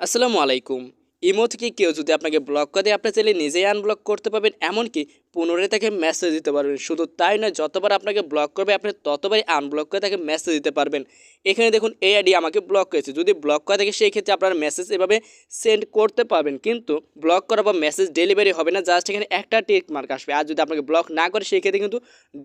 আসসালামু আলাইকুম। ইমো থেকে কেউ যদি আপনাকে ব্লক করে দেয়, আপনি চাইলে নিজেই আনব্লক করতে পারবেন, এমনকি পুনরায় তাকে মেসেজ দিতে পারবেন। শুধু তাই নয়, যতবার আপনাকে ব্লক করবে, আপনি ততবারই আনব্লক করে তাকে মেসেজ দিতে পারবেন। এখানে দেখুন, এই আইডি আমাকে ব্লক করেছে। যদি ব্লক করে থাকে, সেই ক্ষেত্রে আপনার মেসেজ এভাবে সেন্ড করতে পারবেন। কিন্তু ব্লক করার পর মেসেজ ডেলিভারি হবে না জাস্ট এখানে একটা টিক মার্ক আসবে। আর যদি আপনাকে ব্লক না করে, সেই ক্ষেত্রে কিন্তু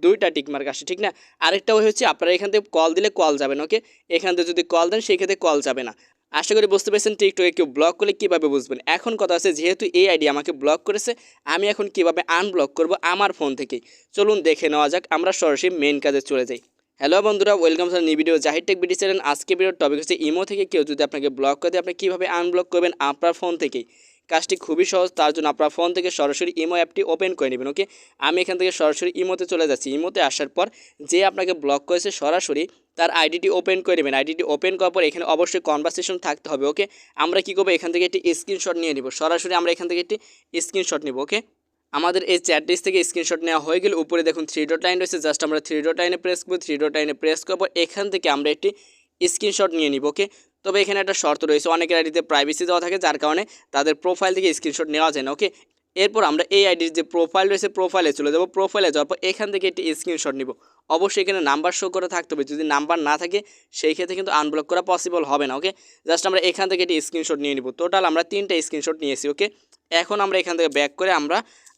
দুইটা টিক মার্ক আসে, ঠিক না? আরেকটা হচ্ছে, আপনারা এখান থেকে কল দিলে কল যাবেন ওকে এখান থেকে যদি কল দেন, সেই ক্ষেত্রে কল যাবে না। আশা করি বুঝতে পেরেছেন টিকটকে কেউ ব্লক করলে কীভাবে বুঝবেন? এখন কথা আছে যেহেতু এই আইডি আমাকে ব্লক করেছে, আমি এখন কীভাবে আনব্লক করব আমার ফোন থেকেই? চলুন দেখে নেওয়া যাক, আমরা সরাসরি মেন কাজে চলে যাই। হ্যালো বন্ধুরা welcome sir new video Zahir Tech BD channel আজকে ভিডিওর টপিক হচ্ছে ইমো থেকে কেউ যদি আপনাকে ব্লক করে দেয়, আপনি কীভাবে আনব্লক করবেন আপনার ফোন থেকেই? কাজটি খুবই সহজ, তার জন্য আপনার ফোন থেকে সরাসরি ইমো অ্যাপটি ওপেন করে নেবেন ওকে আমি এখান থেকে সরাসরি ইমোতে চলে যাচ্ছি। ইমোতে আসার পর যে আপনাকে ব্লক করেছে সরাসরি তার আইডিটি ওপেন করে নেবেন। আইডিটি ওপেন করার পর এখানে অবশ্যই কনভারসেশন থাকতে হবে ওকে আমরা কী করব? এখান থেকে একটি স্ক্রিনশট নিয়ে নিব। সরাসরি আমরা এখান থেকে একটি স্ক্রিনশট নিব ওকে আমাদের এই চ্যাট লিস্ট থেকে স্ক্রিনশট নেওয়া হয়ে গেলে উপরে দেখুন থ্রি ডট লাইন রয়েছে। জাস্ট আমরা থ্রি ডট লাইনে প্রেস করব। থ্রি ডট লাইনে প্রেস করার পর এখান থেকে আমরা একটি স্ক্রিনশট নিয়ে নিব ওকে তবে এখানে একটা শর্ত রয়েছে। অনেকের আইডিতে প্রাইভেসি দেওয়া থাকে, যার কারণে তাদের প্রোফাইল থেকে স্ক্রিনশট নেওয়া যায় না ওকে এরপর আমরা এই আইডির যে প্রোফাইল রয়েছে প্রোফাইলে চলে যাব। প্রোফাইলে যাওয়ার পর এখান থেকে একটি স্ক্রিনশট নিব। অবশ্যই এখানে নাম্বার শো করে থাকতে হবে। যদি নাম্বার না থাকে, সেই ক্ষেত্রে কিন্তু আনব্লক করা পসিবল হবে না ওকে জাস্ট আমরা এখান থেকে একটি স্ক্রিনশট নিয়ে নিব। টোটাল আমরা তিনটা স্ক্রিনশট নিয়েছি ওকে এখন আমরা এখান থেকে ব্যাক করে আমরা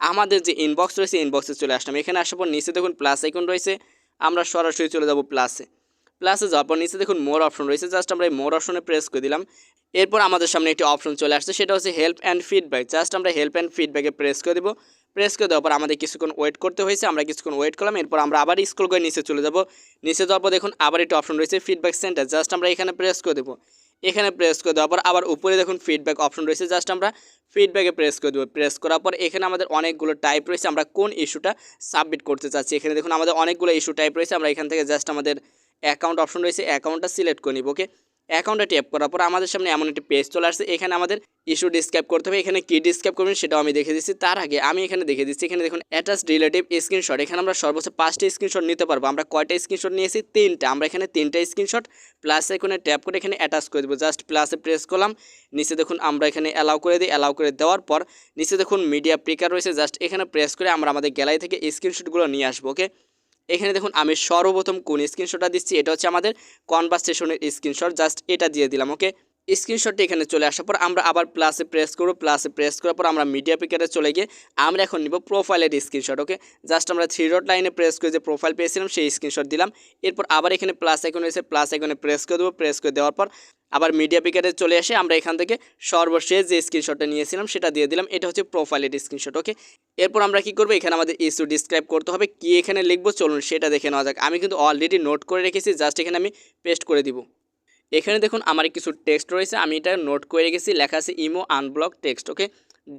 আমাদের যে ইনবক্স রয়েছে ইনবক্সে চলে আসলাম। এখানে আসার পর নিচে দেখুন প্লাস আইকন রয়েছে। আমরা সরাসরি চলে যাব প্লাসে প্লাসে যাওয়ার পর নিচে দেখুন মোর অপশন রয়েছে। জাস্ট আমরা এই মোর অপশনে প্রেস করে দিলাম। এরপর আমাদের সামনে একটি অপশন চলে আসছে। সেটা হচ্ছে হেল্প অ্যান্ড ফিডব্যাক জাস্ট আমরা হেল্প অ্যান্ড ফিডব্যাকে প্রেস করে দেবো। প্রেস করে দেওয়ার পর আমাদের কিছুক্ষণ ওয়েট করতে হয়েছে। আমরা কিছুক্ষণ ওয়েট করলাম। এরপর আমরা আবার স্ক্রল করে নিচে চলে যাব। নিচে যাওয়ার পর দেখুন আবার একটি অপশন রয়েছে ফিডব্যাক সেন্টার জাস্ট আমরা এখানে প্রেস করে দেবো। এখানে প্রেস করে দেওয়ার পর আবার উপরে দেখুন ফিডব্যাক অপশন রয়েছে। জাস্ট আমরা ফিডব্যাকে প্রেস করে দেবো। প্রেস করার পর এখানে আমাদের অনেকগুলো টাইপ রয়েছে। আমরা কোন ইস্যুটা সাবমিট করতে চাচ্ছি। এখানে দেখুন আমাদের অনেকগুলো ইস্যু টাইপ রয়েছে। আমরা এখান থেকে জাস্ট আমাদের অ্যাকাউন্ট অপশন রয়েছে, অ্যাকাউন্টটা সিলেক্ট করে নিব, ওকে? অ্যাকাউন্টে ট্যাপ করার পর আমাদের সামনে এমন একটি পেজ চলে আসছে, এখানে আমাদের ইস্যু ডিসক্রাইব করতে হবে, এখানে কী ডিসক্রাইব করবেন সেটাও আমি দেখে দিচ্ছি, তার আগে আমি এখানে দেখে দিচ্ছি, এখানে দেখুন অ্যাটাচ রিলেটিভ স্ক্রিনশট এখানে আমরা সর্বোচ্চ পাঁচটা স্ক্রিনশট নিতে পারব, আমরা কয়টা স্ক্রিনশট নিয়েছি? তিনটা, আমরা এখানে তিনটা স্ক্রিনশট প্লাস এখানে ট্যাপ করে এখানে অ্যাটাচ করে দেবো জাস্ট প্লাসে প্রেস করলাম, নিচে দেখুন আমরা এখানে অ্যালাউ করে দিই অ্যালাউ করে দেওয়ার পর নিচে দেখুন মিডিয়া প্রিকার রয়েছে জাস্ট এখানে প্রেস করে আমরা আমাদের গ্যালারি থেকে স্ক্রিনশটগুলো নিয়ে আসব, ওকে? এখানে দেখুন, আমি সর্বপ্রথম কোন স্ক্রিনশটটা দিচ্ছি, এটা হচ্ছে আমাদের কনভারসেশনের স্ক্রিনশট জাস্ট এটা দিয়ে দিলাম ওকে স্ক্রিনশটটি এখানে চলে আসার পর আমরা আবার প্লাসে প্রেস করব প্লাসে প্রেস করার পর আমরা মিডিয়া পিকারে চলে গিয়ে আমরা এখন নিব প্রোফাইলের স্ক্রিনশট ওকে জাস্ট আমরা থ্রি ডট লাইনে প্রেস করে যে প্রোফাইল পেয়েছিলাম, সেই স্ক্রিনশট দিলাম। এরপর আবার এখানে প্লাস আইকন এসে প্লাস আইকনে প্রেস করে দেবো প্রেস করে দেওয়ার পর আবার মিডিয়া পিকারে চলে এসে আমরা এখান থেকে সর্বশেষ যে স্ক্রিনশটটা নিয়েছিলাম, সেটা দিয়ে দিলাম। এটা হচ্ছে প্রোফাইলের স্ক্রিনশট ওকে এরপর আমরা কি করব? এখানে আমাদের ইস্যু ডিসক্রাইব করতে হবে, কি এখানে লিখব? চলুন সেটা দেখে নেওয়া যাক। আমি কিন্তু অলরেডি নোট করে রেখেছি জাস্ট এখানে আমি পেস্ট করে দিব। এখানে দেখুন, আমার কিছু টেক্সট রয়েছে, আমি এটা নোট করে রেখেছি, লেখা আছে Imo unblock text okay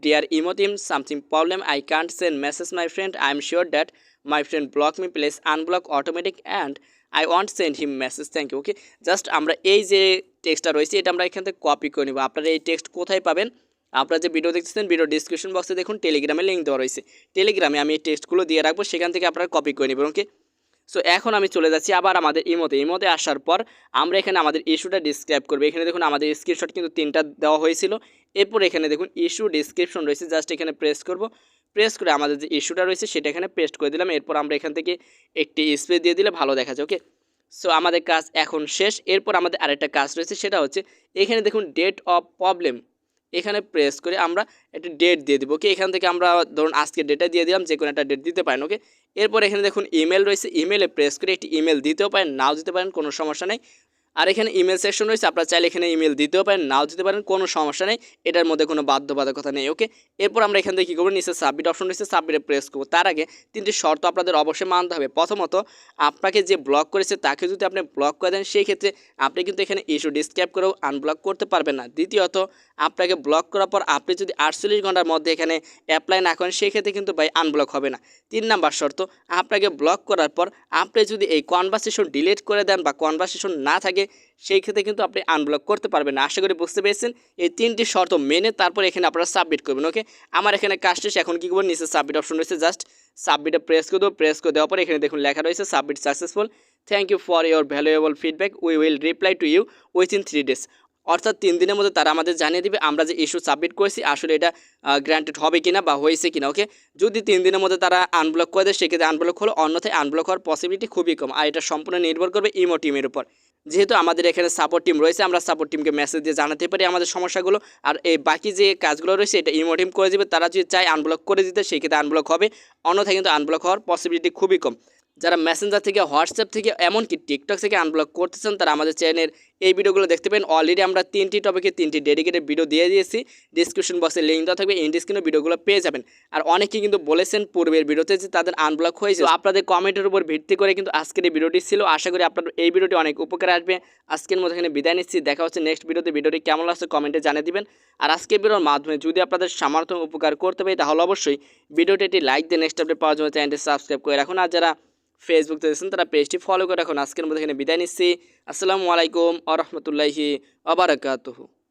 dear Imo team something problem I can't send message my friend I am sure that my friend block me please unblock automatic and I want send him message thank you okay just আমরা এই যে টেক্সটটা রয়েছে, এটা আমরা এখান থেকে copy করে নেব। আপনারা এই টেক্সট কোথায় পাবেন? আপনারা যে ভিডিও দেখতেছেন ভিডিও ডিসক্রিপশন বক্সে দেখুন টেলিগ্রামে লিঙ্ক দেওয়া রয়েছে। টেলিগ্রামে আমি এই টেক্সটগুলো দিয়ে রাখব, সেখান থেকে আপনারা কপি করে নেবেন ওকে সো এখন আমি চলে যাচ্ছি আবার আমাদের ইমোতে। ইমোতে আসার পর আমরা এখানে আমাদের ইস্যুটা ডিসক্রাইব করব। এখানে দেখুন, আমাদের স্ক্রিনশট কিন্তু তিনটা দেওয়া হয়েছিল। এরপর এখানে দেখুন ইস্যু ডিসক্রিপশন রয়েছে জাস্ট এখানে প্রেস করব। প্রেস করে আমাদের যে ইস্যুটা রয়েছে, সেটা এখানে পেস্ট করে দিলাম। এরপর আমরা এখান থেকে একটি স্পেস দিয়ে দিলে ভালো দেখা যায় ওকে সো আমাদের কাজ এখন শেষ। এরপর আমাদের আরেকটা কাজ রয়েছে, সেটা হচ্ছে এখানে দেখুন ডেট অফ প্রবলেম এখানে প্রেস করে আমরা একটা ডেট দিয়ে দেবো ওকে এখান থেকে আমরা ধরুন আজকে ডেটা দিয়ে দিলাম, যে কোনো একটা ডেট দিতে পারেন ওকে এরপর এখানে দেখুন ইমেল রয়েছে। ইমেলে প্রেস করে একটি ইমেল দিতেও পারেন, নাও দিতে পারেন, কোনো সমস্যা নেই। আর এখানে ইমেল সেকশন রয়েছে, আপনারা চাইলে এখানে ইমেল দিতেও পারেন, নাও দিতে পারেন, কোনো সমস্যা নেই। এটার মধ্যে কোনো বাধ্যবাধকতা নেই ওকে এরপর আমরা এখান থেকে কী করব? নিচে সাবমিট অপশন রয়েছে সাবমিটে প্রেস করব। তার আগে তিনটি শর্ত আপনাদের অবশ্যই মানতে হবে। প্রথমত, আপনাকে যে ব্লক করেছে তাকে যদি আপনি ব্লক করে দেন সেই ক্ষেত্রে আপনি কিন্তু এখানে ইস্যু ডিসক্রাইব করেও আনব্লক করতে পারবেন না। দ্বিতীয়ত, আপনাকে ব্লক করার পর আপনি যদি আটচল্লিশ ঘণ্টার মধ্যে এখানে অ্যাপ্লাই না করেন সেই ক্ষেত্রে কিন্তু ভাই আনব্লক হবে না। তিন নাম্বার শর্ত, আপনাকে ব্লক করার পর আপনি যদি এই কনভারসেশন ডিলিট করে দেন বা কনভারসেশন না থাকে সেই ক্ষেত্রে কিন্তু আপনি আনব্লক করতে পারবেন না। আশা করি বুঝতে পেরেছেন। এই তিনটি শর্ত মেনে তারপর এখানে আপনারা সাবমিট করবেন ওকে আমার এখানে কাজ শেষ, এখন কী করব? নিচে সাবমিট অপশন রয়েছে জাস্ট সাবমিটে প্রেস করে দেবো। প্রেস করে দেওয়ার পর এখানে দেখুন লেখা রয়েছে submit successful thank you for your valuable feedback we will reply to you within three days অর্থাৎ তিন দিনের মধ্যে তারা আমাদের জানিয়ে দিবে, আমরা যে ইস্যু সাবমিট করেছি, আসলে এটা গ্রান্টেড হবে কিনা বা হয়েছে কিনা ওকে যদি তিন দিনের মধ্যে তারা আনব্লক করে দেয়, সেক্ষেত্রে আনব্লক হলো, অন্যথায় আনব্লক হওয়ার পসিবিলিটি খুবই কম। আর এটা সম্পূর্ণ নির্ভর করবে ইমো টিমের উপর। যেহেতু আমাদের এখানে সাপোর্ট টিম রয়েছে, আমরা সাপোর্ট টিমকে মেসেজ দিয়ে জানাতে পারি আমাদের সমস্যাগুলো। আর এই বাকি যে কাজগুলো রয়েছে, এটা ইমো টিম করে দেবে। তারা যদি চায় আনব্লক করে দিতে, সেই ক্ষেত্রে আনব্লক হবে। অন্যথায় কিন্তু আনব্লক হওয়ার পসিবিলিটি খুবই কম। যারা মেসেঞ্জার থেকে হোয়াটসঅ্যাপ থেকে, এমনকি টিকটক থেকে আনব্লক করতে চান তারা আমাদের চ্যানেলের এই ভিডিওগুলো দেখতে পাবেন অলরেডি আমরা তিনটি টপিকে তিনটি ডেডিকেটেড ভিডিও দিয়ে দিয়েছি। ডিসক্রিপশন বক্সে লিঙ্ক দেওয়া থাকবে ইন ডিসক্রিনে ভিডিওগুলো পেয়ে যাবেন। আর অনেকে কিন্তু বলেছেন পূর্বের ভিডিওতে যে তাদের আনব্লক হয়েছে আপনাদের কমেন্টের উপর ভিত্তি করে কিন্তু আজকের এই ভিডিওটি ছিল। আশা করি আপনার এই ভিডিওটি অনেক উপকার আসবে। আজকের মতো এখানে বিদায় নিচ্ছি। দেখা হচ্ছে নেক্সট ভিডিওতে ভিডিওটি কেমন লাগছে কমেন্টে জানিয়ে দিবেন। আর আজকের ভিডিওর মাধ্যমে যদি আপনাদের সামর্থ্য উপকার করতে পারি, তাহলে অবশ্যই ভিডিওটি একটি লাইক দিয়ে নেক্সট আপডেট পাওয়ার জন্য চ্যানেলটি সাবস্ক্রাইব করে রাখুন। আর যারা ফেসবুক দেখছেন, তারা পেজটি ফলো করে রাখুন। আজকের মধ্যে এখানে বিদায় নিচ্ছি। আসসালামু আলাইকুম আ রহমতুল্লাহি আবরাকাতুহু